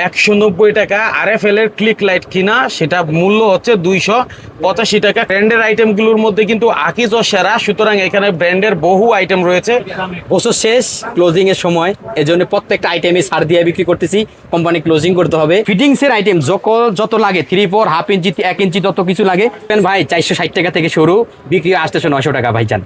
একশো নব্বই টাকা আর এফ এল এর ক্লিক লাইট কিনা সেটা মূল্য হচ্ছে দুইশো পঁচাশি টাকা। ব্র্যান্ডের আইটেমগুলোর মধ্যে কিন্তু আকিজ ও সেরা সুতরাং এখানে ব্র্যান্ডের বহু আইটেম রয়েছে। বছর শেষ ক্লোজিং এর সময় এজন্য প্রত্যেকটা আইটেমে সার দিয়ে বিক্রি করতেছি। কোম্পানি ক্লোজিং করতে হবে। ফিটিংস এর আইটেম যত যত লাগে থ্রি ফোর হাফ ইঞ্চি এক ইঞ্চি তত কিছু লাগে। ভাই চারশো ষাট টাকা থেকে শুরু। বিক্রি আসতেছে নয়শো টাকা ভাই চান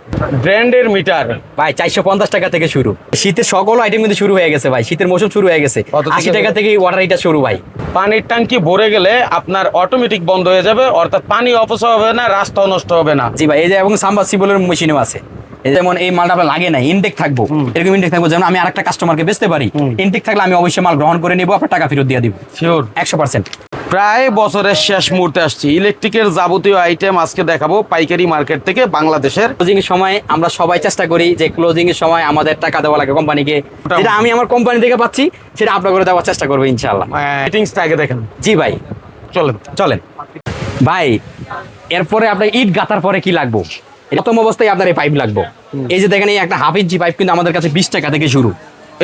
ব্র্যান্ডের মিটার। ভাই চারশো পঞ্চাশ টাকা থেকে শুরু। শীতের সকল আইটেম কিন্তু শুরু হয়ে গেছে ভাই। শীতের মৌসুম শুরু হয়ে গেছে। আশি টাকা থেকে ওয়াটার হিটার শুরু ভাই। পানির ট্যাঙ্কি ভরে গেলে আপনার অটোমেটিক বন্ধ হয়ে যাবে অর্থাৎ পানি অপচয় হবে না রাস্তাও নষ্ট হবে না। জি ভাই এই যে এবং সাম্বাসিবলের মেশিনও আছে। এই যেমন এই মালটা আপনার লাগে না ইনটেক থাকব। এরকম ইনটেক থাকব যেমন আমি আরেকটা কাস্টমারকে বেচতে পারি। ইনটেক থাকলে আমি অবশ্যই মাল গ্রহণ করে নিবো আপনার টাকা ফেরত দিয়ে দিব। শিওর একশো পার্সেন্ট প্রায় বছরের শেষ মুহূর্তে আসছি। ইলেকট্রিকের যাবতীয় আইটেম আজকে দেখাবো পাইকারি মার্কেট থেকে বাংলাদেশের। ক্লোজিং এর সময় আমরা সবাই চেষ্টা করি যে ক্লোজিং এর সময় আমাদের টাকা দেওয়া লাগে কোম্পানিকে যেটা আমি আমার কোম্পানি থেকে পাচ্ছি সেটা আপনার করে দেওয়ার চেষ্টা করব ইনশাল্লাহ আগে দেখেন। জি ভাই। চলেন। চলেন। ভাই এরপরে আপনার ইট গাতার পরে কি লাগবো? প্রথম অবস্থায় আপনার এই পাইপ লাগবো। এই যে দেখেন এই একটা হাফ ইঞ্চি পাইপ কিন্তু আমাদের কাছে বিশ টাকা থেকে শুরু।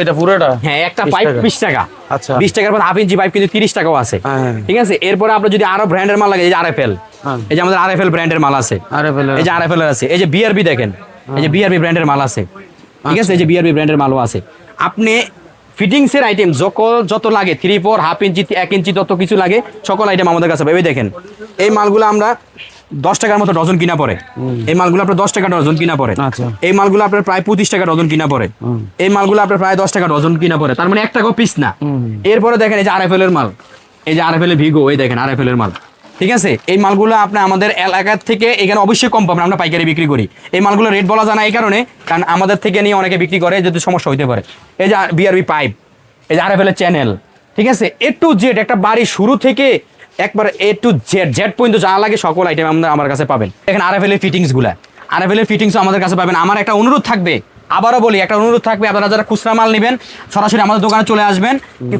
এটা পুরোটা? হ্যাঁ একটা পাইপ বিশ টাকা। আচ্ছা। বিশ টাকার পর হাফ ইঞ্চি পাইপ কিন্তু তিরিশ টাকাও আছে। হ্যাঁ। ঠিক আছে? এরপরে আপনার যদি আরও ব্র্যান্ডের মাল লাগে এই যে আরএফএল হ্যাঁ। এই যে আমাদের আরএফএল ব্র্যান্ডের মাল আছে। এই যে আরএফএল আছে। এই যে বিআরবি দেখেন। এই যে বিআরবি ব্র্যান্ডের মাল আছে। ঠিক আছে? এই যে বিআরবি ব্র্যান্ডের মালও আছে। আপনি ফিটিংস এর আইটেম যত যত লাগে থ্রি ফোর হাফ ইঞ্চি এক ইঞ্চি তত কিছু লাগে সকল আইটেম আমাদের কাছে ভেবে দেখেন এই মালগুলো আমরা দশ টাকার মতো ডজন কিনা পড়ে। এই মালগুলো আপনার দশ টাকা ডজন কিনা পড়ে। আচ্ছা। এই মালগুলো আপনার প্রায় পঁচিশ টাকা ডজন কিনা পড়ে। এই মালগুলো আপনার প্রায় দশ টাকা ডজন কিনা পড়ে। তার মানে এক টাকাও পিস না। এরপরে দেখেন এই যে আরএফএল এর মাল। এই যে আরএফএল এর ভিগো এই দেখেন আরএফএল এর মাল। ঠিক আছে? এই মালগুলো আপনি আমাদের এলাকার থেকে এখানে অবশ্যই কম পাবেন, আমরা পাইকারি বিক্রি করি। এই মালগুলো রেট বলা জানা এই কারণে, কারণ আমাদের থেকে নিয়ে অনেকে বিক্রি করে যদি সমস্যা হইতে পারে। এই যে বিআরবি পাইপ এই যে আরএফএল এর চ্যানেল ঠিক আছে? এ টু জেড একটা বাড়ি শুরু থেকে একবার এ টু জেড জেড পর্যন্ত যা লাগে সকল আইটেম আমরা আমার কাছে পাবেন। এখানে আরএফএল ফিটিংসগুলো ফিটিংসগুলা। আরএফএল এর ফিটিংস আমাদের কাছে পাবেন। আমার একটা অনুরোধ থাকবে আবারও বলি একটা অনুরোধ থাকবে আপনারা যারা খুচরা মাল নেবেন সরাসরি আমাদের দোকানে চলে আসবেন।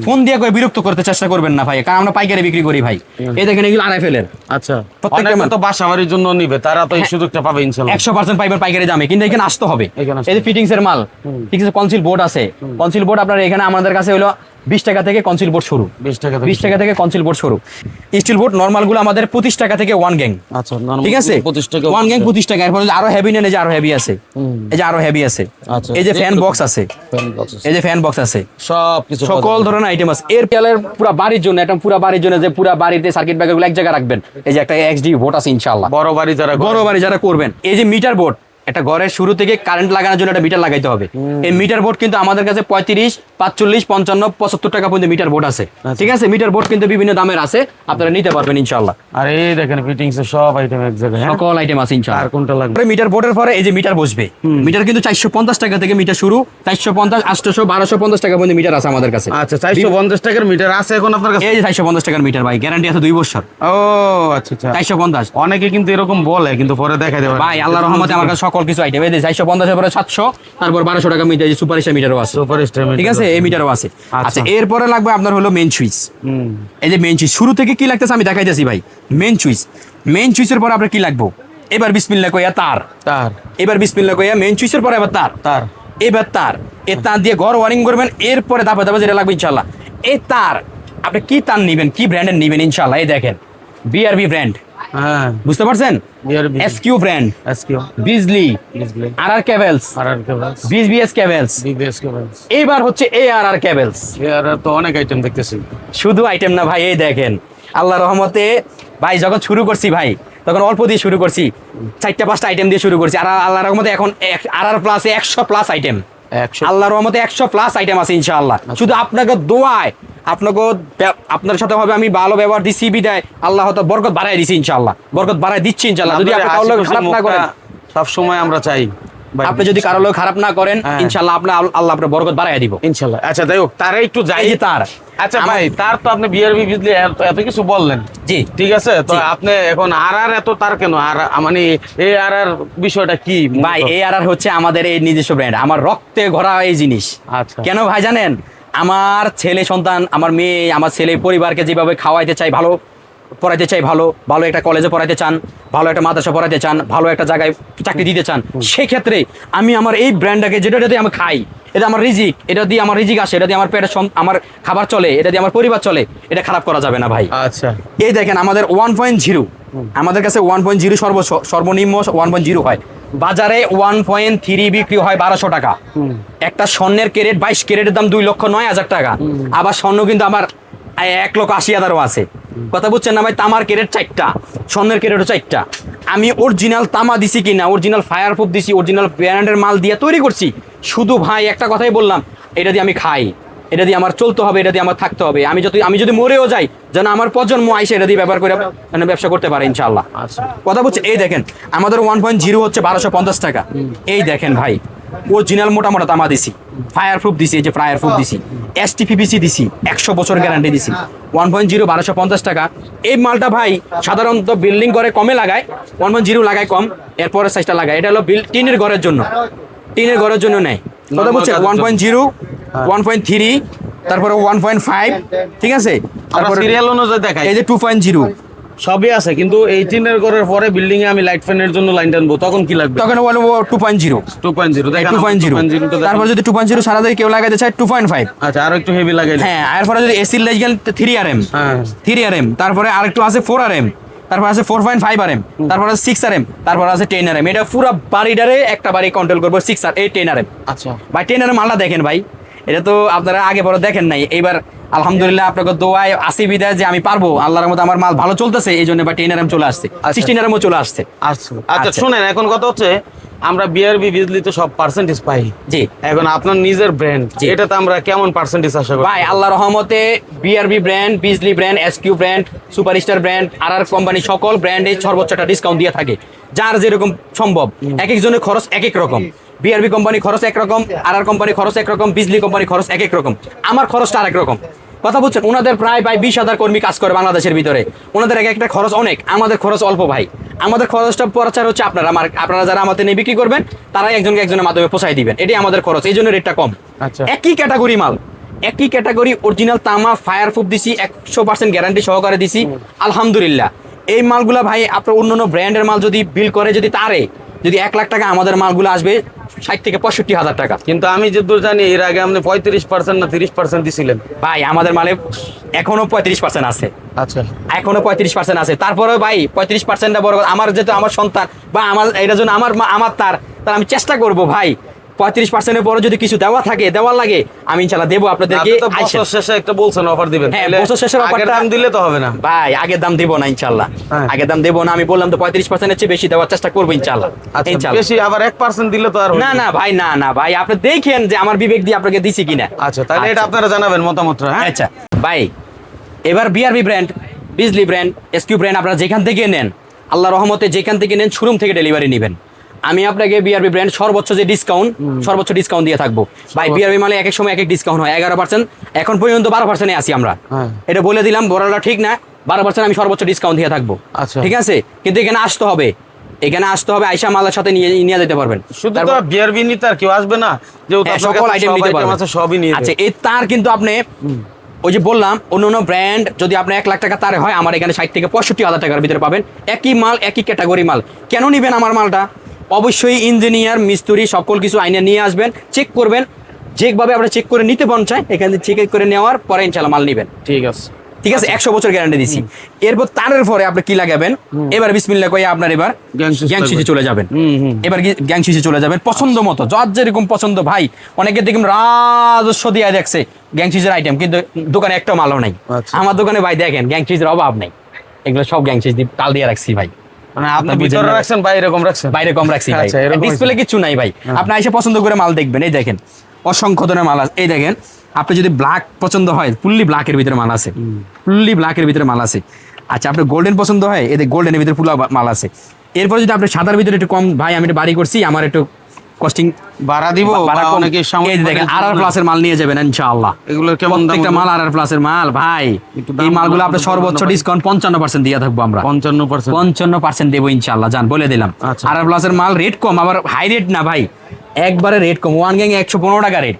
ফোন দিয়ে করে বিরক্ত করতে চেষ্টা করবেন না ভাই কারণ আমরা পাইকারি বিক্রি করি ভাই। এই দেখেন এগুলো আড়াই ফেলেন আচ্ছা। প্রত্যেকটা তো বাসাবাড়ির জন্য নিবে তারা তো এই সুযোগটা পাবে ইনশাল্লাহ। একশো পার্সেন্ট পাইবেন পাইকারি দামে কিন্তু এখানে আসতে হবে। এই যে ফিটিংস এর মাল ঠিক আছে কনসিল বোর্ড আছে। কনসিল বোর্ড আপনার এখানে আমাদের কাছে হলো বিশ টাকা থেকে কনসিল বোর্ড শুরু বিশ টাকা থেকে বিশ টাকা থেকে কনসিল বোর্ড শুরু স্টিল বোর্ড নর্মালগুলো আমাদের পঁচিশ টাকা থেকে ওয়ান গ্যাং আচ্ছা ঠিক আছে? পঁচিশ টাকা ওয়ান গ্যাং পঁচিশ টাকা। এরপর আরও হেভি নেন এই যে আরও হেভি আছে। এই যে আরও হেভি আছে। আচ্ছা। এই যে ফ্যান বক্স আছে। এই যে ফ্যান বক্স আছে। সব কিছু সকল ধরনের আইটেম আছে। এর পেলের পুরো বাড়ির জন্য একটা পুরো বাড়ির জন্য যে পুরো বাড়িতে সার্কিট ব্রেকারগুলো এক জায়গায় রাখবেন। এই যে একটা এক্সডি ভোট আছে ইনশাআল্লাহ। বড় বাড়ি যারা বড় বাড়ি যারা করবেন। এই যে মিটার বোর্ড একটা ঘরের শুরু থেকে কারেন্ট লাগানোর জন্য একটা মিটার লাগাইতে হবে। এই মিটার বোর্ড কিন্তু আমাদের কাছে পঁয়ত্রিশ পাঁচচল্লিশ পঞ্চান্ন পঁচাত্তর টাকা পর্যন্ত মিটার বোর্ড আছে। ঠিক আছে? মিটার বোর্ড কিন্তু বিভিন্ন দামের আছে আপনারা নিতে পারবেন ইনশাল্লাহ আর এই দেখেন ফিটিংস সব আইটেম এক জায়গায় হ্যাঁ? সকল আইটেম আছে ইনশাল্লাহ আর কোনটা লাগবে? মিটার বোর্ডের পরে এই যে মিটার বসবে। মিটার কিন্তু চারশো পঞ্চাশ টাকা থেকে মিটার শুরু চারশো পঞ্চাশ আটশো বারোশো পঞ্চাশ টাকা পর্যন্ত মিটার আছে আমাদের কাছে। আচ্ছা চারশো পঞ্চাশ টাকার মিটার আছে এখন আপনার কাছে? এই যে চারশো পঞ্চাশ টাকার মিটার ভাই গ্যারান্টি আছে দুই বছর। ও আচ্ছা আচ্ছা। চারশো পঞ্চাশ। অনেকে কিন্তু এরকম বলে কিন্তু পরে দেখা দেবে ভাই আল্লাহ রহমতে আমার কাছে সকল কিছু আইটেম এই চারশো পঞ্চাশের পরে সাতশো তারপর বারোশো টাকা মিটার সুপার স্টার মিটারও আছে। সুপার স্টার ঠিক আছে? এই মিটারও আছে। আচ্ছা। আচ্ছা এরপরে লাগবে আপনার হলো মেন সুইচ এই যে মেন সুইচ শুরু থেকে কি লাগতেছে আমি দেখাইতেছি ভাই। মেন সুইচ মেন সুইচের পরে আপনার কি লাগবো? এবার বিসমিল্লা কইয়া তার। তার। এবার বিসমিল্লা কইয়া মেন সুইচের পরে এবার তার। তার। এবার তার। এ তার দিয়ে ঘর ওয়ারিং করবেন এরপরে দাপা দাপা যেটা লাগবে ইনশাল্লাহ এই তার আপনি কি তার নিবেন কি ব্র্যান্ডের নিবেন ইনশাল্লাহ এই দেখেন। বিআরবি ব্র্যান্ড হ্যাঁ। বুঝতে পারছেন? SQ brand SQ Bijli R R cables R R cables BSBS cables BBS cables এইবার হচ্ছে এ আর আর কেবলস এর তো অনেক আইটেম দেখতেছি। শুধু আইটেম না ভাই এই দেখেন। আল্লাহ রহমতে ভাই যখন শুরু করছি ভাই তখন অল্প দিয়ে শুরু করছি। চারটা পাঁচটা আইটেম দিয়ে শুরু করছি। আর আল্লাহ রহমতে এখন আর আর প্লাস একশো প্লাস আইটেম একশো। আল্লাহর রহমতে একশো প্লাস আইটেম আছে ইনশাআল্লাহ। শুধু আপনাকে দোয়ায় আপনাকে আপনার সাথে হবে আমি ভালো ব্যবহার দিচ্ছি বিদায়। আল্লাহ হয়তো বরকত বাড়াই দিচ্ছি ইনশাআল্লাহ। বরকত বাড়াই দিচ্ছি ইনশাআল্লাহ। যদি আপনি কারও লোক খারাপ না করেন। সব সময় আমরা চাই। আপনি যদি কারও লোক খারাপ না করেন হ্যাঁ। ইনশাআল্লাহ আপনার আল্লাহ আপনার বরকত বাড়াই দিব। ইনশাল্লাহ আচ্ছা যাই হোক তারে একটু যাই। যে তার। আচ্ছা ভাই তার তো আপনি বিআরবি বিজলি এত- কিছু বললেন। জি। ঠিক আছে? তো আপনি এখন আর আর এত তার কেন? আর মানে এই আর আর বিষয়টা কি? ভাই এ আর আর হচ্ছে আমাদের এই নিজস্ব ব্র্যান্ড আমার রক্তে ঘোরা এই জিনিস। আচ্ছা। কেন ভাই জানেন? আমার ছেলে সন্তান আমার মেয়ে আমার ছেলে পরিবারকে যেভাবে খাওয়াইতে চাই ভালো পড়াইতে চাই ভালো ভালো একটা কলেজে পড়াইতে চান ভালো একটা মাদ্রাসা পড়াইতে চান ভালো একটা জায়গায় চাকরি দিতে চান সেক্ষেত্রে আমি আমার এই ব্র্যান্ডটাকে যেটা যাতে আমি খাই এটা আমার রিজিক এটা দিয়ে আমার রিজিক আসে এটা দিয়ে আমার পেটের আমার খাবার চলে এটা দিয়ে আমার পরিবার চলে এটা খারাপ করা যাবে না ভাই। আচ্ছা। এই দেখেন আমাদের ওয়ান পয়েন্ট জিরো আমাদের কাছে ওয়ান পয়েন্ট জিরো সর্ব সর্বনিম্ন ওয়ান পয়েন্ট জিরো হয়। বাজারে ওয়ান পয়েন্ট থ্রি বিক্রি হয় বারোশো টাকা। একটা স্বর্ণের ক্যারেট বাইশ ক্যারেটের দাম দুই লক্ষ নয় হাজার টাকা। আবার স্বর্ণ কিন্তু আমার এক লক্ষ আশি হাজারও আছে। কথা বুঝছেন না ভাই? তামার ক্যারেট চারটা স্বর্ণের ক্যারেটও চারটা। আমি অরিজিনাল তামা দিছি কিনা অরিজিনাল ফায়ার প্রুফ দিছি অরিজিনাল ব্র্যান্ডের মাল দিয়ে তৈরি করছি। শুধু ভাই একটা কথাই বললাম এটা দিয়ে আমি খাই। এটা দিয়ে আমার চলতে হবে এটা দিয়ে আমার থাকতে হবে। আমি যদি আমি যদি মরেও যাই যেন আমার প্রজন্ম আইসে এটা দিয়ে ব্যবহার করে মানে ব্যবসা করতে পারে ইনশাল্লাহ আচ্ছা। কথা বলছে এই দেখেন আমাদের ওয়ান পয়েন্ট জিরো হচ্ছে বারোশো পঞ্চাশ টাকা। এই দেখেন ভাই অরিজিনাল মোটা মোটা তামা দিছি। ফায়ার প্রুফ দিছি এই যে ফায়ার প্রুফ দিছি এস টি পিপিসি দিছি একশো বছর গ্যারান্টি দিছি। ওয়ান পয়েন্ট জিরো বারোশো পঞ্চাশ টাকা। এই মালটা ভাই সাধারণত বিল্ডিং ঘরে কমে লাগায় ওয়ান পয়েন্ট জিরো লাগায় কম এরপরে সাইজটা লাগায়। এটা হলো বিল টিনের ঘরের জন্য। টিনের ঘরের জন্য নেয়। কথা বলছে one point zero one point three তারপরে ওয়ান পয়েন্ট ফাইভ ঠিক আছে? তারপরে সিরিয়াল অনুযায়ী দেখাই। এই যে টু পয়েন্ট জিরো সবই আছে কিন্তু এই টিনের ঘরের পরে বিল্ডিং এ আমি লাইট ফ্যানের জন্য লাইন টানবো তখন কি লাগবে? তখন বলব two point zero two point zero two point zero তারপর যদি টু পয়েন্ট জিরো সারা দিয়ে কেউ লাগাইতে চায় টু পয়েন্ট ফাইভ আচ্ছা আরও একটু হেভি লাগাই হ্যাঁ এরপরে যদি এসির লেজ গেল three R M three R M তারপরে আরেকটু আছে ফোর আর এম তারপর আছে four point five R M তারপর আছে সিক্স আর এম তারপর আছে টেন আর এম এটা পুরো বাড়িটারে একটা বাড়ি কন্ট্রোল করব সিক্স আর এই টেন আর এম আচ্ছা। ভাই টেন আর এম আলাদা দেখেন ভাই। এটা তো আপনারা আগে পরে দেখেন নাই। এইবার আলহামদুলিল্লাহ আপনাকে দোয়ায় আসি বিদায় যে আমি পারব। আল্লাহর মতো আমার মাল ভালো চলতেছে এই জন্য বা টেন আর এম চলে আসছে। সিক্সটিন আর এমও চলে আসছে। আচ্ছা। আচ্ছা আচ্ছা। শুনেন এখন কথা হচ্ছে আমরা বিআরবি বিজলি তো সব পার্সেন্টেজ পাই। জি। এখন আপনার নিজের ব্র্যান্ড। এটাতে আমরা কেমন পার্সেন্টেজ আশা করি? ভাই আল্লাহ রহমতে BRB brand Bijli brand SQ brand superstar brand R R company সকল ব্র্যান্ডে সর্বোচ্চ একটা ডিসকাউন্ট দিয়ে থাকে। যার যেরকম সম্ভব। এক একজনের খরচ এক এক রকম। বিআরবি কোম্পানি খরচ একরকম আর আর কোম্পানি খরচ একরকম বিজলি কোম্পানি খরচ এক এক রকম। আমার খরচটা আরেক রকম। কথা বলছেন ওনাদের প্রায় প্রায় বিশ হাজার কর্মী কাজ করে বাংলাদেশের ভিতরে। ওনাদের এক একটা খরচ অনেক আমাদের খরচ অল্প ভাই। আমাদের খরচটা প্রচার হচ্ছে আপনারা আমার আপনারা যারা আমাদের নিয়ে বিক্রি করবেন তারাই একজনকে একজনের মাধ্যমে পোষাই দিবেন। এটি আমাদের খরচ এই জন্য রেটটা কম। আচ্ছা। একই ক্যাটাগরি মাল একই ক্যাটাগরি অরিজিনাল তামা ফায়ার প্রুফ দিছি একশো পার্সেন্ট গ্যারান্টি সহকারে দিছি। আলহামদুলিল্লাহ। এই মালগুলা ভাই আপনার অন্য অন্য ব্র্যান্ডের মাল যদি বিল করে যদি তারে যদি এক লাখ টাকা আমাদের মালগুলো আসবে ষাট থেকে পঁয়ষট্টি হাজার টাকা। কিন্তু আমি যদি জানি এর আগে আপনি পঁয়ত্রিশ পার্সেন্ট না তিরিশ পার্সেন্ট দিছিলেন। ভাই আমাদের মালে এখনও পঁয়ত্রিশ পার্সেন্ট আছে। আচ্ছা। এখনও পঁয়ত্রিশ পার্সেন্ট আছে। তারপরে ভাই পঁয়ত্রিশ পার্সেন্টটা বড় আমার যেহেতু আমার সন্তান বা আমার এটা জন্য আমার আমার তার তার আমি চেষ্টা করব ভাই। পঁয়ত্রিশ পার্সেন্টের পরে যদি কিছু দেওয়া থাকে দেওয়ার লাগে আমি ইনশাল্লাহ দেবো আপনাদেরকে। বছর শেষে একটা বলছেন অফার দিবেন। হ্যাঁ, বছর শেষের offerটা- দাম দিলে তো হবে না। ভাই আগের দাম দেবো না ইনশাল্লাহ। হ্যাঁ। আগের দাম দেবো না আমি বললাম তো পঁয়ত্রিশ পার্সেন্টের চেয়ে বেশি দেওয়ার চেষ্টা করব ইনশাল্লাহ। আচ্ছা বেশি আবার এক পার্সেন্ট দিলে তো আর না না। ভাই না না ভাই আপনি দেখেন যে আমার বিবেক দিয়ে আপনাকে দিছি কিনা। আচ্ছা তাহলে এটা আপনারা জানাবেন মতামত হ্যাঁ? আচ্ছা ভাই এবার BRB brand Bijli brand SQ brand আপনারা যেখান থেকে নেন আল্লাহ রহমতে যেখান থেকে নেন শোরুম থেকে ডেলিভারি নেবেন। আমি আপনাকে বিআরবি ব্র্যান্ড সর্বোচ্চ যে ডিসকাউন্ট সর্বোচ্চ ডিসকাউন্ট দিয়ে থাকব। ভাই বিআরবি মালে এক এক সময় এক এক ডিসকাউন্ট হয় এগারো পার্সেন্ট এখন পর্যন্ত বারো পার্সেন্টে আছি আমরা। হ্যাঁ। এটা বলে দিলাম বড়টা ঠিক না। বারো পার্সেন্ট আমি সর্বোচ্চ ডিসকাউন্ট দিয়ে থাকব। আচ্ছা। ঠিক আছে? কিন্তু এখানে আসতে হবে। এখানে আসতে হবে আইসা মালের সাথে নিয়ে নিয়ে যেতে পারবেন। শুধু তো বিআরবি নিতে আর কেউ আসবে না। যেহেতু হ্যাঁ, সকল আইটেম নিতে পারবেন। সবই নিয়ে আচ্ছা এই তার কিন্তু আপনি ওই যে বললাম অন্য অন্য ব্র্যান্ড যদি আপনি এক লাখ টাকা তার হয় আমার এখানে ষাট থেকে পঁয়ষট্টি হাজার টাকার ভিতরে পাবেন। একই মাল একই ক্যাটাগরি মাল। কেন নিবেন আমার মালটা? অবশ্যই ইঞ্জিনিয়ার মিস্ত্রি সকল কিছু আইনে নিয়ে আসবেন চেক করবেন। যেভাবে আপনি চেক করে নিতে মন চায় এখান থেকে চেক করে নেওয়ার পরে ইনশাল্লাহ মাল নেবেন। ঠিক আছে। ঠিক আছে একশো বছর গ্যারান্টি দিচ্ছি এরপর তারের পরে আপনি কি লাগাবেন? এবার বিসমিল্লা কয়ে আপনার এবার গ্যাং সুইচে চলে যাবেন। এবার গি- গ্যাং সুইচে চলে যাবেন। পছন্দ মতো যার যেরকম পছন্দ ভাই অনেকে দেখুন রাজস্ব দিয়ে দেখছে গ্যাং সুইচের আইটেম কিন্তু দোকানে একটা মালও নাই। আচ্ছা। আমার দোকানে ভাই দেখেন গ্যাং সুইচের অভাব নাই। এগুলো সব গ্যাং সুইচ দিয়ে কাল দিয়ে রাখছি ভাই। মানে আপনি ভিতরে রাখছেন বাইরে এরকম রাখছেন? বাইরে কম রাখছি ভাই। আচ্ছা, ডিসপ্লে কিছু নাই ভাই। আপনি এসে পছন্দ করে মাল দেখবেন এই দেখেন। অসংখ্য ধরনের মাল আছে। এই দেখেন আপনি যদি ব্ল্যাক পছন্দ হয় ফুললি ব্ল্যাকের ভিতরে মাল আছে। ফুললি ব্ল্যাকের ভিতরে মাল আছে। আচ্ছা আপনার গোল্ডেন পছন্দ হয় এদের গোল্ডেনের ভিতরে ফুলা মাল আছে। এরপর যদি আপনি সাদার ভিতরে একটু কম ভাই আমি একটু বাড়ি করছি আমার একটু কস্টিং ভাড়া দিব ভাড়া অনেকে এই দেখেন করে আর আর প্লাসের মাল নিয়ে যাবেন ইনশাআল্লাহ। এগুলোর কেমন প্রত্যেকটা মাল আর আর প্লাসের মাল ভাই। এই মালগুলো আপনি সর্বোচ্চ ডিসকাউন্ট পঞ্চান্ন পার্সেন্ট দিয়ে থাকব আমরা। পঞ্চান্ন পার্সেন্ট। পঞ্চান্ন পার্সেন্ট দেব ইনশাল্লাহ জান বলে দিলাম। আর আর প্লাসের মাল রেট কম আবার হাই রেট না ভাই। একবারে রেট কম। ওয়ান গ্যাং একশো পনেরো টাকা রেট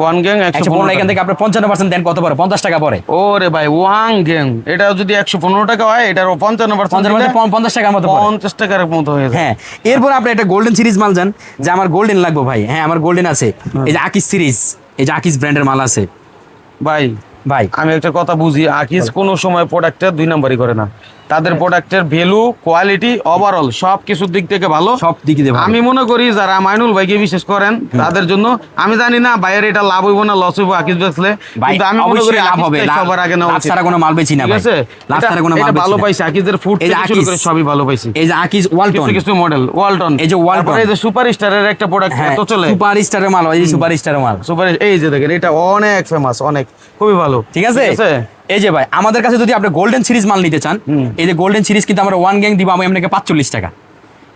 ওয়ান গ্যাং একশো একশো পনেরো এখান থেকে আপনার পঞ্চান্ন পার্সেন্ট দেন কত পরে পঞ্চাশ টাকা পরে ওরে ভাই ওয়ান গ্যাং এটা যদি একশো পনেরো টাকা হয় এটার পঞ্চান্ন পঞ্চান্ন পার্সেন্ট পার্সেন্ট পঞ্চাশ টাকার মতো পঞ্চাশ টাকার মতো হয়ে হ্যাঁ এরপর আপনি একটা গোল্ডেন সিরিজ মাল যান যে আমার গোল্ডেন লাগবে ভাই। হ্যাঁ আমার গোল্ডেন আছে। এই যে আকিস সিরিজ এই যে আকিস ব্র্যান্ডের মাল আছে। ভাই ভাই। আমি একটা কথা বুঝি আকিস কোনো সময় প্রোডাক্টের দুই নাম্বারই করে না। তাদের প্রোডাক্টের ভ্যালু কোয়ালিটি ওভারঅল সব কিছুর দিক থেকে ভালো। সব দিকে দেবো আমি মনে করি যারা মাইনুল ভাইকে বিশেষ করেন তাদের জন্য আমি জানি না বাইরের এটা লাভ হইব না লস হইব আকিস বেচলে কিন্তু আমি মনে করি লাভ হবে। সবার আগে লাভ ছাড়া কোনো মাল বেচি না ঠিক ভাই। আছে? লাভ ছাড়া কোনো মাল এটা ভালো না। পাইছি। আকিজের ফুড থেকে শুরু করে সবই ভালো পাইছি। এই যে আকিস ওয়ালটন কিছু কিছু মডেল ওয়ালটন এই যে ওয়ালটন। এই যে সুপার স্টারের একটা প্রোডাক্ট হ্যাঁ এত চলে। সুপার স্টারের মাল এই যে সুপার স্টারের মাল। সুপার এই যে দেখেন এটা অনেক ফেমাস অনেক। খুবই ভালো। ঠিক আছে? এই যে ভাই আমাদের কাছে যদি আপনি গোল্ডেন সিরিজ মাল নিতে চান এই যে গোল্ডেন সিরিজ কিন্তু আমরা ওয়ান গ্যাং দিব আমি আপনাকে পাঁচচল্লিশ টাকা।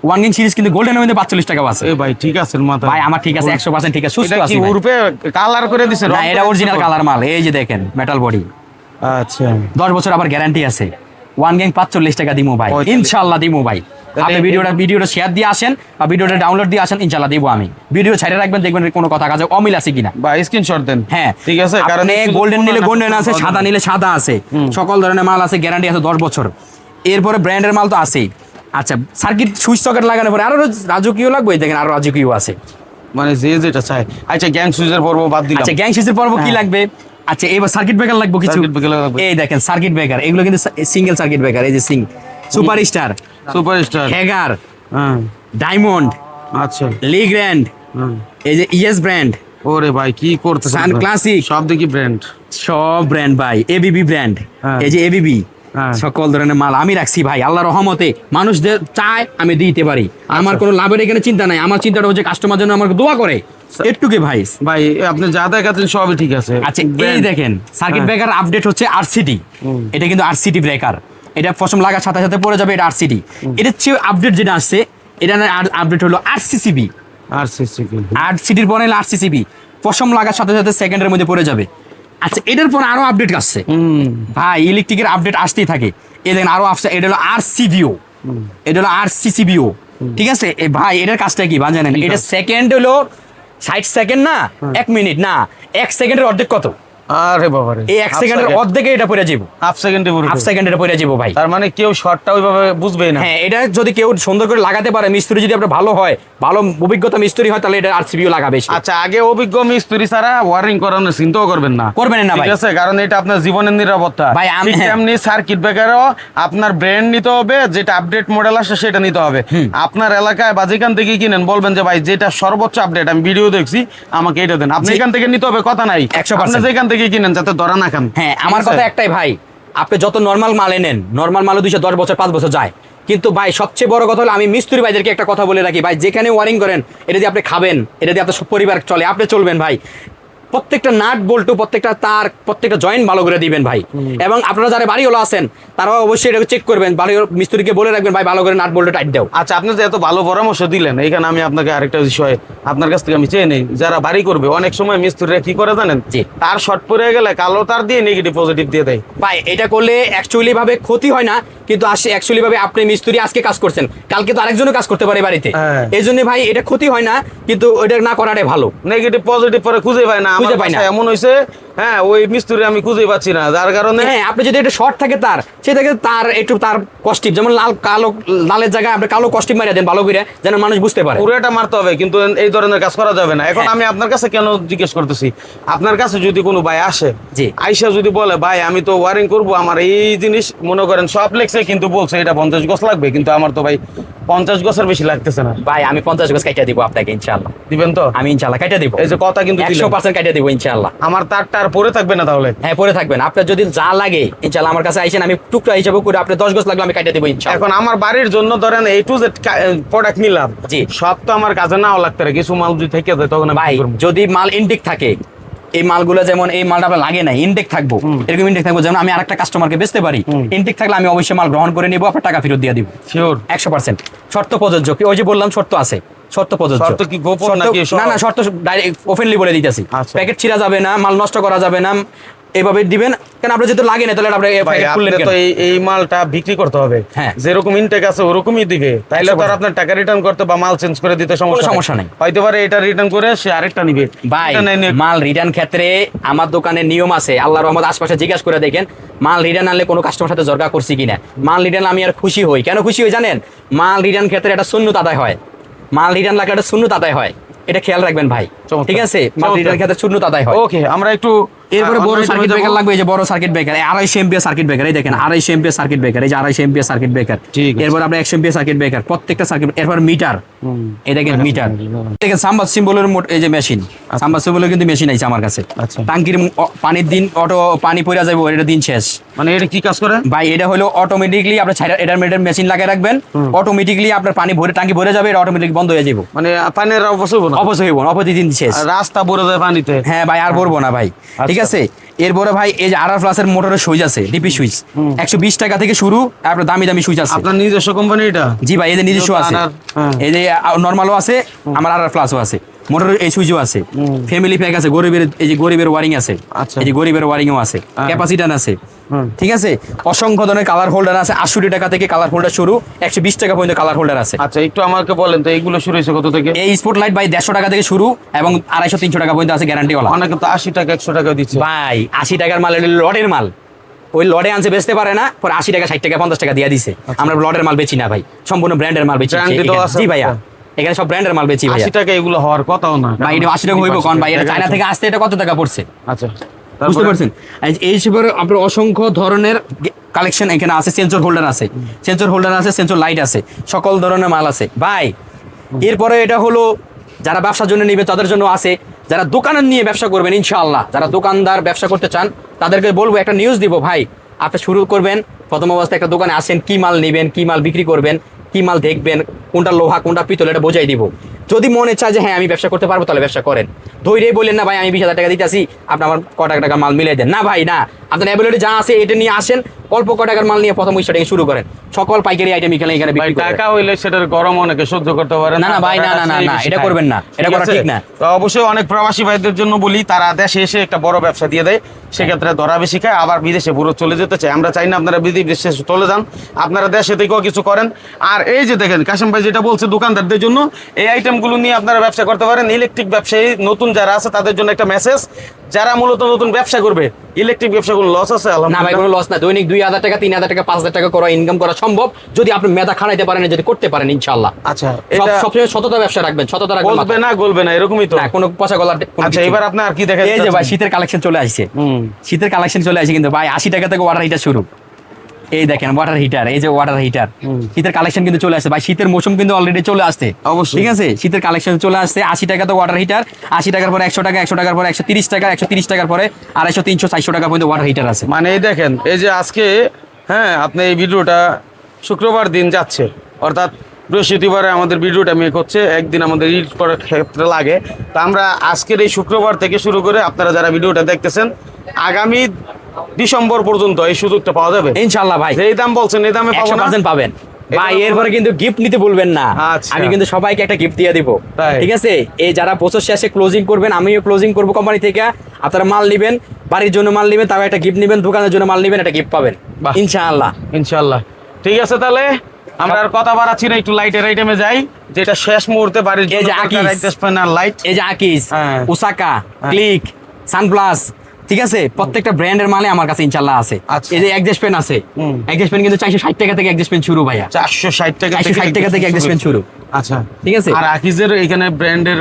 ওয়ান গ্যাং সিরিজ কিন্তু গোল্ডেন মধ্যে পাঁচচল্লিশ টাকা আছে। ভাই ঠিক আছে মাথা ভাই আমার ঠিক আছে একশো পার্সেন্ট ঠিক আছে সুস্থ আছে। উরপে কালার করে দিছে? না এটা অরিজিনাল কালার মাল এই যে দেখেন মেটাল বডি আচ্ছা। দশ বছর আবার গ্যারান্টি আছে। ওয়ান গ্যাং পাঁচচল্লিশ টাকা দিমু ভাই। ইনশাল্লাহ দিমু ভাই। আপনি ভিডিওটা ভিডিওটা শেয়ার দিয়ে আসেন বা ভিডিওটা ডাউনলোড দিয়ে আসেন ইনশাল্লাহ দিব আমি। ভিডিও ছেড়ে রাখবেন দেখবেন কোনো কথা কাজে অমিল আছে কিনা। বা স্ক্রিনশট দেন। হ্যাঁ। ঠিক আছে কারণ গোল্ডেন নিলে গোল্ডেন আছে সাদা নিলে সাদা আছে। সকল ধরনের মাল আছে গ্যারান্টি আছে দশ বছর। এরপরে ব্র্যান্ডের মাল তো আছেই। আচ্ছা সার্কিট সুইচ সকেট লাগানোর পরে আরও রাজকীয় লাগবে দেখেন আরও রাজকীয় আছে। মানে যে যেটা চাই আচ্ছা গ্যাং সুইচের পর্ব বাদ দিলাম। আচ্ছা গ্যাং সিসের পর্ব কি হ্যাঁ। লাগবে? আচ্ছা এবার সার্কিট ব্রেকার লাগবে কিছু। এই দেখেন সার্কিট ব্রেকার এগুলো কিন্তু সিঙ্গেল সার্কিট ব্রেকার এই যে Singh super star super star Hager হ্যাঁ। ডায়মন্ড আচ্ছা। লিগ্র্যান্ড হুম। এই যে ইএস ব্র্যান্ড ওরে ভাই কি করতেছেন Sun Classic। সব দেখি ব্র্যান্ড সব ব্র্যান্ড ভাই এবিবি ব্র্যান্ড। এই যে এবিবি হ্যাঁ। সকল ধরনের মাল আমি রাখছি ভাই আল্লাহ রহমতে। মানুষ যে চায় আমি দিতে পারি। আমার কোনো লাভের এখানে চিন্তা নাই। আমার চিন্তাটা হচ্ছে কাস্টমার জন্য আমাকে দোয়া করে। একটুকে ভাই। ভাই আপনি যা দেখাচ্ছেন সবই ঠিক আছে। আচ্ছা এই দেখেন সার্কিট। ব্রেকার আপডেট হচ্ছে আরসিটি। এটা কিন্তু আরসিটি ব্রেকার এটা পশম লাগার সাথে সাথে পড়ে যাবে এটা আরসিটি এটার চেয়ে আপডেট যেটা আসছে এটা আপডেট হলো আরসিসিবি আর সিসি আট সিটির পরে আরসিসিবি পশম লাগার সাথে সাথে সেকেন্ডের মধ্যে পড়ে যাবে। আচ্ছা এটার পর আরও আপডেট আসছে। ভাই ইলেকট্রিকের আপডেট আসতেই থাকে। এই দেখেন আরও আসছে এটা হলো আর সিভিও এটা হলো আর সিসিবিও ঠিক আছে? এ ভাই এটার কাজটা কি? ভাই জানেন এটা সেকেন্ড হলো ষাট সেকেন্ড না? এক মিনিট না এক সেকেন্ডের অর্ধেক কত? আরে বাবা রে এই এক সেকেন্ডের অর্ধেকে এটা পড়ে যাব হাফ সেকেন্ডে পুরো হাফ সেকেন্ড এটা পড়ে যাব ভাই। তার মানে কেউ শর্টটা ওইভাবে বুঝবেই না। হ্যাঁ এটা যদি কেউ সুন্দর করে লাগাতে পারে মিস্ত্রি যদি আপনার ভালো হয় ভালো অভিজ্ঞতা মিস্ত্রি হয় তাহলে এটা আর সিবিও লাগাবে আচ্ছা আগে অভিজ্ঞ মিস্ত্রি ছাড়া ওয়ারিং করানোর চিন্তাও করবেন না। করবেন না ভাই। ঠিক আছে? কারণ এটা আপনার জীবনের নিরাপত্তা। ভাই, আমি-। তেমনি সার্কিট ব্রেকারও আপনার ব্র্যান্ড নিতে হবে যেটা আপডেট মডেল আসে সেটা নিতে হবে। আপনার এলাকায় বা যেখান থেকে কিনেন বলবেন যে ভাই যেটা সর্বোচ্চ আপডেট আমি ভিডিও দেখছি আমাকে এটা দেন। আপনি এখান থেকে নিতে হবে কথা নাই। 100% আপনি যেখান থেকে কিনেন যাতে ধরা না খান? হ্যাঁ আমার কথা একটাই ভাই। আপনি যত নর্মাল মাল এনেন নর্মাল মালও দুইশো দশ বছর পাঁচ বছর যায়। কিন্তু ভাই সবচেয়ে বড় কথা হলো আমি মিস্ত্রি ভাইদেরকে একটা কথা বলে রাখি। ভাই যেখানে ওয়ারিং করেন এটা যদি আপনি খাবেন এটা দিয়ে আপনার সব পরিবার চলে আপনি চলবেন ভাই। প্রত্যেকটা নাট বল্টু প্রত্যেকটা তার প্রত্যেকটা জয়েন্ট ভালো করে দিবেন ভাই। এবং আপনারা যারা বাড়িওয়ালা আছেন তারাও অবশ্যই এটাকে চেক করবেন। বাড়ি মিস্ত্রিকে বলে রাখবেন ভাই ভালো করে নাট বল্টু টাইট দাও। আচ্ছা আপনি যে এত ভালো পরামর্শ দিলেন এখানে আমি আপনাকে আরেকটা বিষয় আপনার কাছ থেকে আমি চেয়ে নেই। যারা বাড়ি করবে অনেক সময় মিস্ত্রিরা কি করে জানেন? জি। তার শর্ট পড়ে গেলে কালো তার দিয়ে নেগেটিভ পজিটিভ দিয়ে দেয়। ভাই এটা করলে অ্যাকচুয়ালি ভাবে ক্ষতি হয় না কিন্তু আসে অ্যাকচুয়ালি ভাবে আপনি মিস্ত্রি আজকে কাজ করছেন। কালকে তো আরেকজনও কাজ করতে পারে বাড়িতে। হ্যাঁ। এই জন্য ভাই এটা ক্ষতি হয় না কিন্তু ওটা না করাটাই ভালো। নেগেটিভ পজিটিভ পরে খুঁজে পায় না। খুঁজে পায় না। এমন হ্যাঁ ওই মিস্ত্রি আমি খুঁজে পাচ্ছি না যার কারণে হ্যাঁ আপনি যদি একটা শর্ট থাকে তার থেকে তার একটু তার কস্টিপ যেমন লাল কালো লালের জায়গায় আপনি কালো কস্টিপ মারিয়ে দেন ভালো করে যেন মানুষ বুঝতে পারে পুরোটা মারতে হবে কিন্তু এই ধরনের কাজ করা যাবে না এখন হ্যাঁ। আমি আপনার কাছে কেন জিজ্ঞেস করতেছি আপনার কাছে যদি কোনো ভাই আসে জি। আইসা যদি বলে ভাই আমি তো ওয়ারিং করব আমার এই জিনিস মনে করেন সব লেগছে কিন্তু বলছে এটা পঞ্চাশ গছ লাগবে কিন্তু আমার তো ভাই পঞ্চাশ গছের বেশি লাগতেছে না। ভাই আমি পঞ্চাশ গজ কাটিয়ে দিব আপনাকে ইনশাল্লাহ দিবেন তো? আমি ইনশাল্লাহ কাটিয়ে দিব। এই যে কথা কিন্তু একশো পার্সেন্ট কাটিয়ে দিব ইনশাল্লাহ আমার তারটা আর পরে থাকবে না তাহলে? হ্যাঁ পরে থাকবেন। আপনার যদি যা লাগে ইনশাল্লাহ আমার কাছে আইসেন আমি টুকরা হিসাবে করে আপনি দশ গজ লাগলে আমি কাটিয়ে দিব ইনশাল্লাহ এখন আমার বাড়ির জন্য ধরেন এই টু জেড প্রোডাক্ট নিলাম। জি। সব তো আমার কাজে নাও লাগতে পারে কিছু মাল যদি থেকে যায় তখন ভাই যদি মাল ইনটেক থাকে এই মালগুলো যেমন এই মালটা আপনার লাগে না ইনটেক থাকব। এরকম ইনটেক থাকব যেমন আমি আরেকটা কাস্টমারকে বেচতে পারি। ইনটেক থাকলে আমি অবশ্যই মাল গ্রহণ করে নিবো আপনার টাকা ফেরত দিয়ে দিব। শিওর একশো পার্সেন্ট শর্ত প্রযোজ্য কি? ওই যে বললাম শর্ত আছে। শর্ত প্রযোজ্য। শর্ত কি গোপন নাকি না না শর্ত ডাইরেক্ট ওপেনলি বলে দিতেছি। আচ্ছা। প্যাকেট ছিঁড়া যাবে না মাল নষ্ট করা যাবে না। এইভাবে দিবেন। লাগে না তাহলে আপনি? তো এই মালটা বিক্রি করতে হবে। হ্যাঁ। যেরকম ইনটেক আছে ওরকমই দিবে। তাইলে তো আর আপনার টাকা রিটার্ন করতে বা মাল চেঞ্জ করে দিতে সমস্যা সমস্যা নেই। হয়তো পারে এটা রিটার্ন করে সে আরেকটা নিবে। ভাই এটা মাল রিটার্ন ক্ষেত্রে আমার দোকানের নিয়ম আছে। আল্লাহ রহমত আশপাশে জিজ্ঞাসা করে দেখেন মাল রিটার্ন আনলে কোনো কাস্টমার সাথে জরকা করছি কিনা? মাল রিটার্ন আমি আর খুশি হই। কেন খুশি হই জানেন? মাল রিটার্ন ক্ষেত্রে একটা শূন্য আদায় হয়। মাল রিটার্ন লাগলে একটা শূন্য আদায় হয়। এটা খেয়াল রাখবেন ভাই। ঠিক আছে? মাল রিটার্ন ক্ষেত্রে শূন্য আদায় হয়। ওকে আমরা একটু এরপরে বড় সার্কিট ব্রেকার লাগবে এই যে বড় সার্কিট ব্রেকার আড়াইশো এমপিয়ার সার্কিট ব্রেকার এই দেখেন আড়াইশো এমপিয়ার সার্কিট ব্রেকার এই যে আড়াইশো এমপিয়ার সার্কিট ব্রেকার এরপর আপনার একশো এমপিয়ার সার্কিট ব্রেকার প্রত্যেকটা সার্কিট এরপর মিটার এই দেখেন মিটার দেখেন সাম্বাদ সিম্বলের মোট এই যে মেশিন সাম্বাদ সিম্বলের কিন্তু মেশিন আছে আমার কাছে। আচ্ছা। টাঙ্কির পানির দিন অটো পানি পড়ে যাবে এটা দিন শেষ। মানে এটা কি কাজ করে? ভাই এটা হলো অটোমেটিকলি আপনার ছাইরা এটার মেটার মেশিন লাগিয়ে রাখবেন। অটোমেটিকলি আপনার পানি ভরে টাঙ্কি ভরে যাবে এটা অটোমেটিক বন্ধ হয়ে যাবে মানে পানির অবশ্যই না? অবশ্যই হইব অপতি দিন শেষ। রাস্তা ভরে যায় পানিতে। হ্যাঁ ভাই আর বলব না ভাই। ঠিক আচ্ছা। আছে। এরপরে ভাই এই যে আর প্লাসের মোটরের সুইচ আছে ডিপি সুইচ। একশো বিশ টাকা থেকে শুরু আপনার দামি দামি সুইচ আছে। আপনার নিজস্ব কোম্পানি এটা? জি ভাই এদের নিজস্ব আছে। হ্যাঁ। এই যে নর্মালও আছে আমার আর প্লাসও আছে। মোটরের এই সুইচও আছে। ফ্যামিলি প্যাক আছে গরিবের এই যে গরিবের ওয়ারিং আছে। আচ্ছা। এই যে গরিবের ওয়ারিংও আছে। ক্যাপাসিটান ক্যাপাসিটার আছে। ঠিক আছে? অসংখ্য ধরনের কালার হোল্ডার আছে। আশি টাকা থেকে কালার হোল্ডার শুরু একশো বিশ টাকা পর্যন্ত কালার হোল্ডার আছে। আচ্ছা একটু আমাকে বলেন তো এইগুলো শুরু হয়েছে কত থেকে? এই স্পট লাইট ভাই দেড়শো টাকা থেকে শুরু এবং আড়াইশো তিনশো টাকা পর্যন্ত আছে গ্যারান্টি ওয়ালা অনেকে তো আশি টাকা একশো টাকা দিচ্ছে। ভাই আশি টাকার মাল লডের মাল। ওই লডে আনছে বেচতে পারে না পরে আশি টাকা ষাট টাকা পঞ্চাশ টাকা দিয়ে দিছে। আমরা লডের মাল বেচি না ভাই সম্পূর্ণ ব্র্যান্ডের মাল বেচি? জি ভাইয়া। এখানে সব ব্র্যান্ডের মাল বেচি ভাই আশি টাকা এগুলো হওয়ার কথাও না। ভাই এটা আশি টাকা হইব কোন ভাই এটা চায়না থেকে আসতে এটা কত টাকা পড়ছে? আচ্ছা। বুঝতে পারছেন? এই- হিসেবে আপনার অসংখ্য ধরনের কালেকশন এখানে আছে সেন্সর হোল্ডার আছে। সেন্সর হোল্ডার আছে সেন্সর লাইট আছে, সকল ধরনের মাল আছে। ভাই, এরপরে এটা হলো যারা ব্যবসার জন্য নিবে, তাদের জন্য আছে। যারা দোকানের নিয়ে ব্যবসা করবেন, ইনশাআল্লাহ, যারা দোকানদার ব্যবসা করতে চান, তাদেরকে বলব, একটা নিউজ দিব, ভাই। আপনি শুরু করবেন, প্রথম অবস্থায় একটা দোকানে আসেন, কি মাল নেবেন, কি মাল বিক্রি করবেন, কি মাল দেখবেন, কোনটা লোহা, কোনটা পিতল, এটা বোঝাই দিব। যদি মনে চায় যে হ্যাঁ আমি ব্যবসা করতে পারব, তাহলে ব্যবসা করেন। ধৈর্যই বললেন, না ভাই, আমি বিশ হাজার টাকা দিতেছি আপনি আমার ক টাকা টাকা মাল মিলিয়ে দেন। না ভাই, না। আপনার অ্যাবিলিটি যা আছে, এটা নিয়ে আসেন অল্প ক টাকার মাল নিয়ে প্রথম স্টার্টিং শুরু করেন। সকল পাইকারি আইটেম এখানে এখানে বিক্রি করেন টাকা হইলে সেটার গরম অনেকে সহ্য করতে পারে না, না, ভাই, না, না, না, এটা। করবেন না, এটা করা ঠিক না। তো অবশ্যই অনেক প্রবাসী ভাইদের জন্য বলি তারা দেশে এসে একটা বড় ব্যবসা দিয়ে দেয় সেক্ষেত্রে ধরা বেশি খায় আবার বিদেশে পুরো চলে যেতে চায়। আমরা চাই না আপনারা বিদেশে চলে যান আপনারা দেশে থেকেও কিছু করেন। আর এই যে দেখেন কাশিম ভাই যেটা বলছে দোকানদারদের জন্য এই আইটেমগুলো নিয়ে আপনারা ব্যবসা করতে পারেন। ইলেকট্রিক ব্যবসায়ী নতুন যারা আছে তাদের জন্য একটা মেসেজ যারা মূলত নতুন ব্যবসা করবে ইলেকট্রিক ব্যবসা কোনো লস আছে? না ভাই কোনো লস না। দৈনিক দুই হাজার টাকা তিন হাজার টাকা পাঁচ হাজার টাকা করা ইনকাম করা সম্ভব যদি আপনি মেধা খাড়াইতে পারেন যদি করতে পারেন ইনশাল্লাহ আচ্ছা সবসময় সততা ব্যবসা রাখবেন সততা রাখবেন বলবে না গলবে না এরকমই তো। না কোনো পচা গলার আচ্ছা এবার আপনি আপনার আর কি দেখা এই যে ভাই শীতের কালেকশন চলে আসছে। হুম। শীতের কালেকশন চলে আসছে কিন্তু ভাই আশি টাকা থেকে অর্ডার এটা শুরু। এই দেখেন ওয়াটার হিটার এই যে ওয়াটার হিটার শীতের কালেকশন কিন্তু চলে আসছে ভাই শীতের মৌসুম কিন্তু অলরেডি চলে আসছে। অবশ্যই। ঠিক আছে? শীতের কালেকশন চলে আসছে আশি টাকা তো ওয়াটার হিটার আশি টাকার পরে একশো টাকা একশো টাকার পরে একশো তিরিশ টাকা একশো তিরিশ টাকার পরে আড়াইশো তিনশো চারশো টাকা পর্যন্ত ওয়াটার হিটার আছে। মানে এই দেখেন এই যে আজকে হ্যাঁ আপনি এই ভিডিওটা শুক্রবার দিন যাচ্ছে। অর্থাৎ বৃহস্পতিবারে আমাদের ভিডিওটা মেক হচ্ছে একদিন আমাদের এডিট করার ক্ষেত্রে লাগে। তো আমরা আজকের এই শুক্রবার থেকে শুরু করে আপনারা যারা ভিডিওটা দেখতেছেন আগামী ডিসেম্বর পর্যন্ত এই সুযোগটা পাওয়া যাবে। ইনশাল্লাহ ভাই। যে এই দাম বলছেন এই দামে পাবো না? পাবেন। ভাই এরপরে কিন্তু গিফট নিতে বলবেন না। আচ্ছা। আমি কিন্তু সবাইকে একটা গিফট দিয়ে দিব। ঠিক আছে? এই যারা বছর শেষে ক্লোজিং করবেন আমিও ক্লোজিং করব কোম্পানি থেকে। আপনারা মাল নেবেন বাড়ির জন্য মাল নেবেন তাও একটা গিফট নেবেন দোকানের জন্য মাল নেবেন একটা গিফট পাবেন। ইনশাআল্লাহ। ইনশাল্লাহ ঠিক আছে তাহলে আমরা আর কথা বাড়াচ্ছি না একটু লাইটের আইটেমে যাই। যেটা শেষ মুহূর্তে বাড়ির এই যে আকিস। লাইট এই যে আকিস হ্যাঁ। ওসাকা ক্লিক সানপ্লাস ঠিক আছে? প্রত্যেকটা ব্র্যান্ডের মালে আমার কাছে ইনশাল্লাহ আছে। আচ্ছা। এই যে অ্যাডজাস্ট পেন আছে। অ্যাডজাস্ট পেন কিন্তু চারশো ষাট টাকা থেকে অ্যাডজাস্ট পেন শুরু ভাইয়া। চারশো ষাট টাকা ষাট টাকা থেকে অ্যাডজাস্ট পেন শুরু। আচ্ছা। ঠিক আছে? আর আকিজের এখানে ব্র্যান্ডের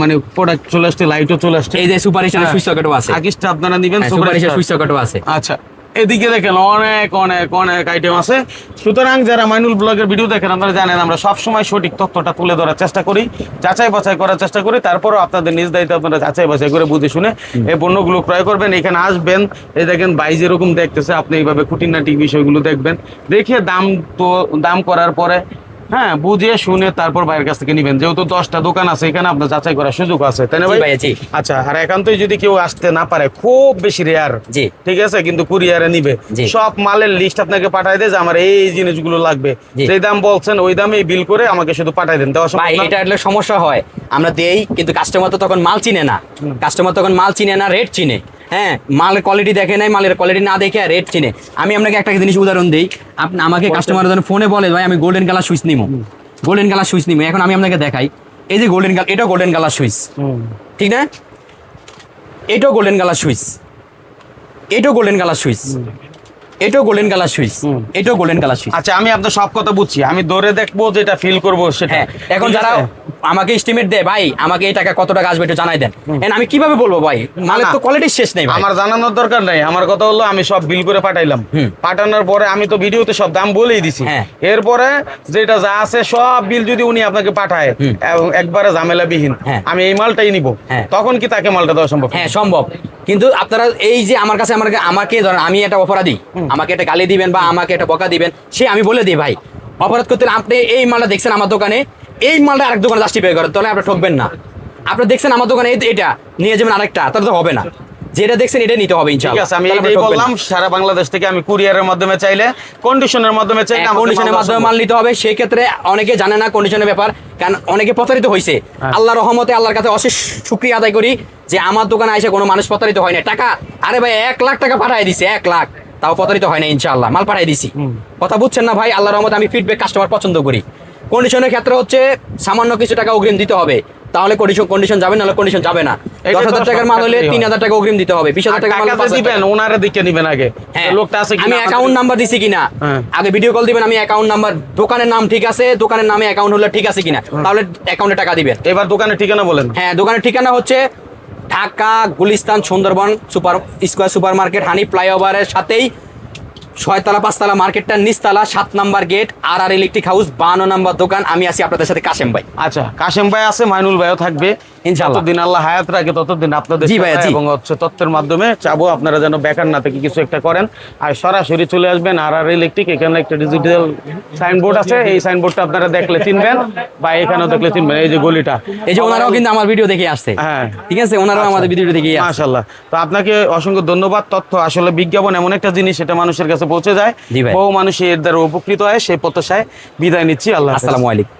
মানে প্রোডাক্ট চলে আসছে লাইটও চলে আসছে। এই যে সুপার স্টারের হ্যাঁ। সুইচ সকেটও আছে। আকিজটা আপনারা নেবেন সুপার সুপার সুইচ সকেটও আছে। আচ্ছা। এদিকে দেখেন অনেক অনেক অনেক আইটেম আছে। সুতরাং যারা মাইনুল ব্লগের ভিডিও দেখেন, আপনারা জানেন আমরা সবসময় সঠিক তথ্যটা তুলে ধরার চেষ্টা করি, যাচাই বাছাই করার চেষ্টা করি, তারপরও আপনাদের নিজ দায়িত্ব আপনারা যাচাই বাছাই করে বুঝে শুনে এই পণ্যগুলো ক্রয় করবেন। এখানে আসবেন, এই দেখেন বাই যেরকম দেখতেছে, আপনি এইভাবে খুঁটিনাটি বিষয়গুলো দেখবেন। দেখে দাম তো, দাম করার পরে হ্যাঁ বুঝে শুনে তারপর বাইরের কাছ থেকে নিবেন। যেহেতু দশটা দোকান আছে এখানে আপনার যাচাই করার সুযোগ আছে তাই না ভাই? আচ্ছা আর একান্তই যদি কেউ আসতে না পারে খুব বেশি রেয়ার জি। ঠিক আছে? কিন্তু কুরিয়ারে নিবে। সব মালের লিস্ট আপনাকে পাঠাই দেয় যে আমার এই জিনিসগুলো লাগবে। যে দাম বলছেন ওই দামে বিল করে আমাকে শুধু পাঠাই দেন। দেওয়া ভাই এটা একটা সমস্যা হয়। আমরা দেই কিন্তু কাস্টমার তো তখন মাল চিনে না। কাস্টমার তখন মাল চিনে না রেট চিনে। হ্যাঁ মালের কোয়ালিটি দেখে নাই মালের কোয়ালিটি না দেখে আর রেট চিনে। আমি আপনাকে একটা জিনিস উদাহরণ দিই। আপনি আমাকে কাস্টমার যখন ফোনে বলে ভাই আমি গোল্ডেন কালার সুইচ নিবো গোল্ডেন কালার সুইচ নিবো এখন আমি আপনাকে দেখাই। এই যে গোল্ডেন কালার এটাও গোল্ডেন কালার সুইচ ঠিক না? এটাও গোল্ডেন কালার সুইচ এটাও গোল্ডেন কালার সুইচ এটাও গোল্ডেন কালার সুইচ। এটাও গোল্ডেন কালার সুইচ আচ্ছা আমি আপনার সব কথা বুঝছি। আমি ধরে দেখব যেটা ফিল করব সেটা। হ্যাঁ এখন যারা? আমাকে এস্টিমেট দেয় ভাই আমাকে এই টাকা কত টাকা আসবে একটু জানাই দেন। আমি কীভাবে বলব ভাই? মালের তো কোয়ালিটি শেষ নেই আমার জানানোর দরকার নাই। আমার কথা হলো আমি সব বিল করে পাঠাইলাম। পাঠানোর পরে আমি তো ভিডিওতে সব দাম বলেই দিছি। হ্যাঁ। এরপরে যেটা যা আছে সব বিল যদি উনি আপনাকে পাঠায় এবং একবারে ঝামেলাবিহীন হ্যাঁ। আমি এই মালটাই নিব। হ্যাঁ। তখন কি তাকে মালটা দেওয়া সম্ভব? হ্যাঁ সম্ভব। কিন্তু আপনারা এই যে আমার কাছে আমাকে আমাকে ধরেন আমি একটা অপরাধী আমাকে একটা গালি দিবেন বা আমাকে একটা বকা দিবেন সে আমি বলে দিই ভাই। অপরাধ করতে আপনি এই মালটা দেখছেন আমার দোকানে এই মালটা আরেক দোকানে জাস্টিফাই করেন তাহলে আপনি ঠকবেন না। আপনি দেখছেন আমার দোকানে এই- এটা নিয়ে যাবেন আরেকটা তাহলে তো হবে না। যেটা দেখছেন এটা নিতে হবে ঠিক ইনশাআল্লাহ আছে আমি এটাই বললাম সারা বাংলাদেশ থেকে আমি কুরিয়ারের মাধ্যমে চাইলে কন্ডিশনের মাধ্যমে চাইলে কন্ডিশনের মাধ্যমে মাল নিতে হবে সেই ক্ষেত্রে অনেকে জানে না কন্ডিশনের ব্যাপার কারণ অনেকে প্রতারিত হয়েছে হ্যাঁ। আল্লাহ রহমতে আল্লাহর কাছে অশেষ শুক্রিয়া আদায় করি যে আমার দোকানে এসে কোনো মানুষ প্রতারিত হয় না টাকা আরে ভাই এক লাখ টাকা পাঠাই দিছে এক লাখ। তাও প্রতারিত হয় না ইনশাআল্লাহ মাল পাঠাই দিছি। কথা বুঝছেন না ভাই? আল্লাহ রহমতে আমি ফিডব্যাক কাস্টমার পছন্দ করি। কন্ডিশনের ক্ষেত্রে হচ্ছে সামান্য কিছু টাকা অগ্রিম দিতে হবে। তাহলে কন্ডিশন কন্ডিশন যাবে না কন্ডিশন যাবে না। দশ হাজার টাকার মাল হলে তিন হাজার টাকা অগ্রিম দিতে হবে বিশ হাজার টাকা মাল দিবেন। ওনারে দিকে নিবেন আগে। হ্যাঁ লোকটা আছে আমি অ্যাকাউন্ট নাম্বার দিছি কিনা। হ্যাঁ। আগে ভিডিও কল দিবেন আমি অ্যাকাউন্ট নাম্বার দোকানের নাম ঠিক আছে দোকানের নামে অ্যাকাউন্ট হলে ঠিক আছে কিনা। তাহলে অ্যাকাউন্টে টাকা দিবেন। এবার দোকানের ঠিকানা বলেন। হ্যাঁ দোকানের ঠিকানা হচ্ছে Dhaka Gulistan Sundarban super square super market হানি ফ্লাইওভারের সাথেই ছয়তলা, পাঁচতলা মার্কেটটার নিচতলা, সাত নাম্বার গেট, আর আর ইলেকট্রিক হাউস, বান্ন নাম্বার দোকান। আমি আছি আপনাদের সাথে কাশেম ভাই। আচ্ছা কাশেম ভাই আছে, মাইনুল ভাইও থাকবে। ইনশাআল্লাহ। আল্লাহ হায়াত রাখে ততদিন আপনাদের জি ভাইয়া, এবং হচ্ছে তথ্যের মাধ্যমে চাবো আপনারা যেন বেকার না থেকে কিছু একটা করেন। আর সরাসরি চলে আসবেন আর আর ইলেকট্রিক এখানে একটা ডিজিটাল সাইনবোর্ড আছে। এই সাইনবোর্ডটা আপনারা দেখলে চিনবেন বা এখানেও দেখলে চিনবেন এই যে গলিটা। এই যে ওনারাও কিন্তু আমার ভিডিও দেখে আসছে। হ্যাঁ। ঠিক আছে? ওনারাও আমাদের ভিডিও দেখে আসছে। তো আপনাকে অসংখ্য ধন্যবাদ। তথ্য আসলে বিজ্ঞাপন এমন একটা জিনিস সেটা মানুষের কাছে পৌঁছে যায়। বহু মানুষ এর দ্বারা উপকৃত হয় সেই প্রত্যাশায় বিদায় নিচ্ছি। আল্লাহ। আসসালামু আলাইকুম।